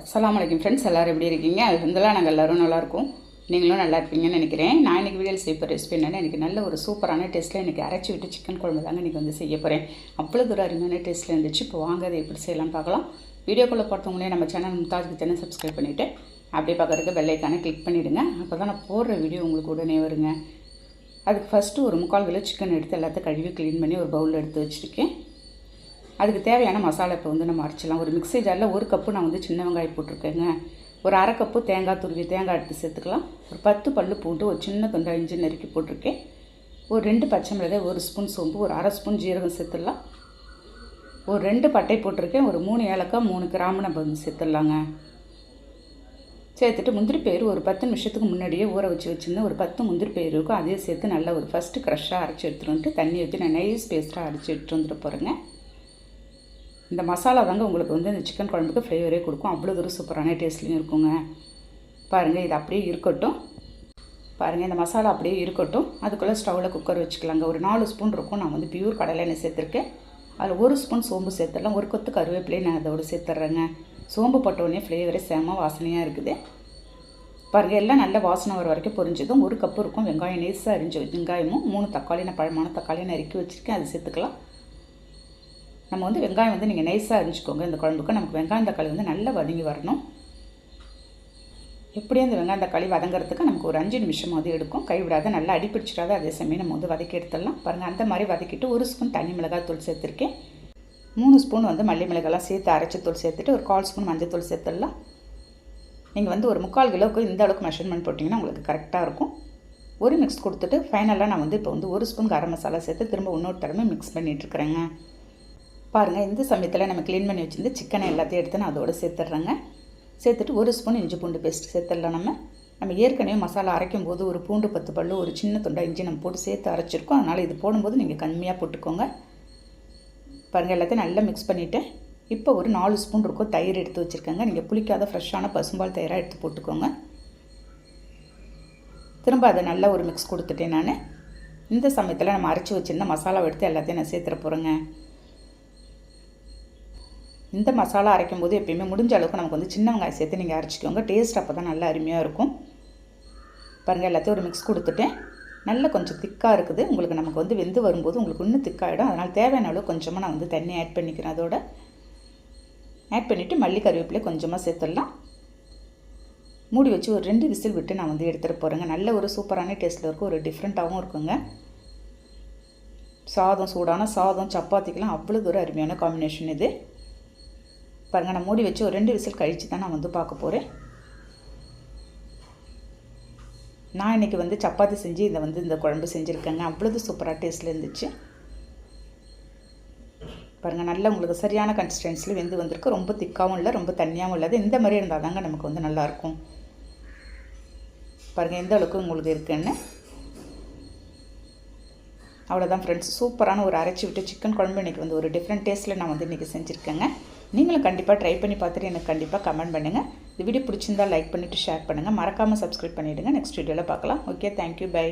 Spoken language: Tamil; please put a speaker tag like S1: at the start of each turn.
S1: அஸ்லாம் அலைக்கும் ஃப்ரெண்ட்ஸ் எல்லோரும் எப்படி இருக்கீங்க? அதுலாம் நாங்கள் எல்லோரும் நல்லாயிருக்கும் நீங்களும் நல்லா இருப்பீங்கன்னு நினைக்கிறேன். நான் இன்றைக்கி வீடியோ செய்ய ரெசிபி என்னென்னா எனக்கு நல்ல ஒரு சூப்பரான டேஸ்ட்டில் எனக்கு அரைச்சி விட்டு சிக்கன் குழம்பு தாங்க இன்றைக்கி வந்து செய்ய போகிறேன் அவ்வளோ தூரம் அருமையான டேஸ்ட்டில் இருந்துச்சு. இப்போ வாங்க அதை எப்படி செய்யலாம்னு பார்க்கலாம். வீடியோக்குள்ளே பார்த்தவங்களே நம்ம சேனல் மும்தாஜ் கிச்சனை சப்ஸ்கிரைப் பண்ணிவிட்டு அப்படியே பார்க்குறதுக்கு பெல்லைக்கான கிளிக் பண்ணிவிடுங்க அப்போ தான் நான் போடுற வீடியோ உங்களுக்கு உடனே வருங்க. அதுக்கு ஃபஸ்ட்டு ஒரு முக்கால் கிலோ சிக்கன் எடுத்து எல்லாத்தையும் கழுவி க்ளீன் பண்ணி ஒரு பவுலில் எடுத்து வச்சுருக்கேன். அதுக்கு தேவையான மசாலா இப்போ வந்து நம்ம அரைச்சிடலாம். ஒரு மிக்ஸி ஜாரில் ஒரு கப்பு நான் வந்து சின்ன வெங்காயம் போட்டிருக்கேங்க. ஒரு அரை கப்பு தேங்காய் துருவி தேங்காய் எடுத்து சேர்த்துக்கலாம். ஒரு பத்து பல்லு பூண்டு ஒரு சின்ன தொண்டை இஞ்சி நறுக்கி போட்டிருக்கேன். ஒரு ரெண்டு பச்சை மிளகாய் ஒரு ஸ்பூன் சோம்பு ஒரு அரை ஸ்பூன் ஜீரகம் சேர்த்துடலாம். ஒரு ரெண்டு பட்டை போட்டிருக்கேன். ஒரு மூணு ஏலக்காய் மூணு கிராம்பு நம்ம வந்து சேர்த்துடலாங்க. சேர்த்துட்டு முந்திரி பயிர் ஒரு பத்து நிமிஷத்துக்கு முன்னாடியே ஊற வச்சு வச்சுருந்தேன். ஒரு பத்து முந்திரி பயிர் இருக்கும் அதையும் சேர்த்து நல்லா ஒரு ஃபஸ்ட்டு க்ரஷ்ஷாக அரைச்சி எடுத்துகிட்டு வந்துட்டு தண்ணி ஊற்றி நான் நைஸ் பேஸ்ட்டாக அரைச்சி எடுத்துகிட்டு வந்துட்டு போகிறேங்க இந்த மசாலா தாங்க உங்களுக்கு வந்து இந்த சிக்கன் குழம்புக்கு ஃப்ளேவரே கொடுக்கும். அவ்வளோ தூரம் சூப்பரான டேஸ்ட்லேயும் இருக்குங்க. பாருங்கள் இது அப்படியே இருக்கட்டும். பாருங்கள் இந்த மசாலா அப்படியே இருக்கட்டும். அதுக்குள்ளே ஸ்டவ்வில் குக்கர் வச்சுக்கலாங்க. ஒரு நாலு ஸ்பூன் இருக்கும். நான் வந்து பியூர் கடலை எண்ணெய் சேர்த்துருக்கேன். அதில் ஒரு ஸ்பூன் சோம்பு சேர்த்துடலாம். ஒரு கொத்து கருவேப்பிலையை நான் அதோட சேர்த்துட்றேங்க சோம்பு போட்டோடனே ஃப்ளேவரே செம வாசனையாக இருக்குது. பாருங்கள் எல்லாம் நல்ல வாசனை வர வரைக்கும் பொரிஞ்சதும் ஒரு கப்பு இருக்கும். வெங்காயம் நேசாக அரிஞ்சு வெங்காயமும் மூணு தக்காளி நான் பழமான தக்காளி நறுக்கி வச்சுருக்கேன். அது சேர்த்துக்கலாம். நம்ம வந்து வெங்காயம் வந்து நீங்கள் நைஸாக அரிஞ்சிக்கோங்க. இந்த குழம்புக்கு நமக்கு வெங்காயம் தக்காளி வந்து நல்லா வதங்கி வரணும். எப்படியும் அந்த வெங்காயம் தக்காளி வதங்கிறதுக்கு நமக்கு ஒரு அஞ்சு நிமிஷமாவது எடுக்கும். கைவிடாத நல்லா அடிப்பிடிச்சிடாத அதே சமயம் நம்ம வந்து வதக்கி எடுத்துடலாம். பாருங்கள் அந்த மாதிரி வதக்கிட்டு ஒரு ஸ்பூன் தனி மிளகாய் தூள் சேர்த்துருக்கேன். மூணு ஸ்பூன் வந்து மல்லி மிளகாலாம் சேர்த்து அரைச்சி தூள் சேர்த்துட்டு ஒரு கால் ஸ்பூன் மஞ்சள் தூள் சேர்த்துடலாம். நீங்கள் வந்து ஒரு முக்கால் கிலோவுக்கு இந்த அளவுக்கு மெஷர்மெண்ட் போட்டிங்கன்னா உங்களுக்கு கரெக்டாக இருக்கும். ஒரு மிக்ஸ் கொடுத்துட்டு ஃபைனலாக நான் வந்து இப்போ வந்து ஒரு ஸ்பூன் கரம் மசாலா சேர்த்து திரும்ப இன்னொரு தடவை மிக்ஸ் பண்ணிகிட்ருக்குறேங்க பாருங்கள் இந்த சமயத்தில் நம்ம க்ளீன் பண்ணி வச்சுருந்து சிக்கனை எல்லாத்தையும் எடுத்து நான் அதோடு சேர்த்துட்றேங்க. சேர்த்துட்டு ஒரு ஸ்பூன் இஞ்சி பூண்டு பேஸ்ட் சேர்த்துடலாம் நம்ம. நம்ம ஏற்கனவே மசாலா அரைக்கும் போது ஒரு பூண்டு பத்து பல்லு ஒரு சின்ன துண்டா இஞ்சி நம்ம போட்டு சேர்த்து அரைச்சிருக்கோம். அதனால் இது போடும்போது நீங்கள் கம்மியாக போட்டுக்கோங்க. பாருங்கள் எல்லாத்தையும் நல்லா மிக்ஸ் பண்ணிவிட்டேன் இப்போ ஒரு நாலு ஸ்பூன் இருக்கும் தயிர் எடுத்து வச்சுருக்கேங்க. நீங்கள் புளிக்காத ஃப்ரெஷ்ஷான பசும்பால் தயிராக எடுத்து போட்டுக்கோங்க. திரும்ப அதை நல்லா ஒரு மிக்ஸ் கொடுத்துட்டேன் நான். இந்த சமயத்தில் நம்ம அரைச்சி வச்சுருந்த மசாலாவை எடுத்து எல்லாத்தையும் நான் சேர்த்துற போகிறேங்க இந்த மசாலா அரைக்கும் போது எப்பயுமே முடிஞ்ச அளவுக்கு நமக்கு வந்து சின்ன வெங்காயம் சேர்த்து நீங்கள் அரைச்சிக்கோங்க. டேஸ்ட் அப்போ தான் நல்லா அருமையாக இருக்கும். பாருங்கள் எல்லாத்தையும் ஒரு மிக்ஸ் கொடுத்துட்டேன். நல்லா கொஞ்சம் திக்காக இருக்குது. உங்களுக்கு நமக்கு வந்து வெந்து வரும்போது உங்களுக்கு இன்னும் திக்காகிடும் அதனால் தேவையான அளவு கொஞ்சமாக நான் வந்து தண்ணி ஆட் பண்ணிக்கிறேன் அதோட. ஆட் பண்ணிவிட்டு மல்லி கருவேப்பிலை கொஞ்சமாக சேர்த்துடலாம். மூடி வச்சு ஒரு ரெண்டு விசில் விட்டு நான் வந்து எடுத்துகிட்டு போகிறேங்க நல்ல ஒரு சூப்பரான டேஸ்ட்டில் இருக்கும். ஒரு டிஃப்ரெண்ட்டாகவும் இருக்குங்க. சாதம் சூடான சாதம் சப்பாத்திக்கெலாம் அவ்வளோ தூரம் அருமையான காம்பினேஷன் இது. பாருங்கள் நான் மூடி வச்சு ஒரு ரெண்டு விசில் கழித்து தான் நான் வந்து பார்க்க போகிறேன் நான் இன்றைக்கி வந்து சப்பாத்தி செஞ்சு இதை வந்து இந்த குழம்பு செஞ்சுருக்கேங்க. அவ்வளோது சூப்பராக டேஸ்ட்டில் இருந்துச்சு. பாருங்கள் நல்லா உங்களுக்கு சரியான கன்சிஸ்டன்சியில் வெந்து வந்திருக்கு. ரொம்ப திக்காகவும் இல்லை ரொம்ப தண்ணியாகவும் இல்லாத இந்த மாதிரி இருந்தால் தாங்க நமக்கு வந்து நல்லாயிருக்கும் பாருங்கள் எந்த அளவுக்கு உங்களுக்கு இருக்குன்னு. அவ்வளோதான் ஃப்ரெண்ட்ஸ் சூப்பரான ஒரு அரைச்சி விட்டு சிக்கன் குழம்பு இன்றைக்கி வந்து ஒரு டிஃப்ரெண்ட் டேஸ்ட்டில் நான் வந்து இன்றைக்கி செஞ்சுருக்கேங்க. நீங்களும் கண்டிப்பாக ட்ரை பண்ணி பார்த்துட்டு எனக்கு கண்டிப்பாக கமெண்ட் பண்ணுங்கள் இந்த வீடியோ பிடிச்சிருந்தால் லைக் பண்ணிவிட்டு ஷேர் பண்ணுங்கள் மறக்காமல் சப்ஸ்கிரைப் பண்ணிவிடுங்க நெக்ஸ்ட் வீடியோவில் பார்க்கலாம். Okay thank you bye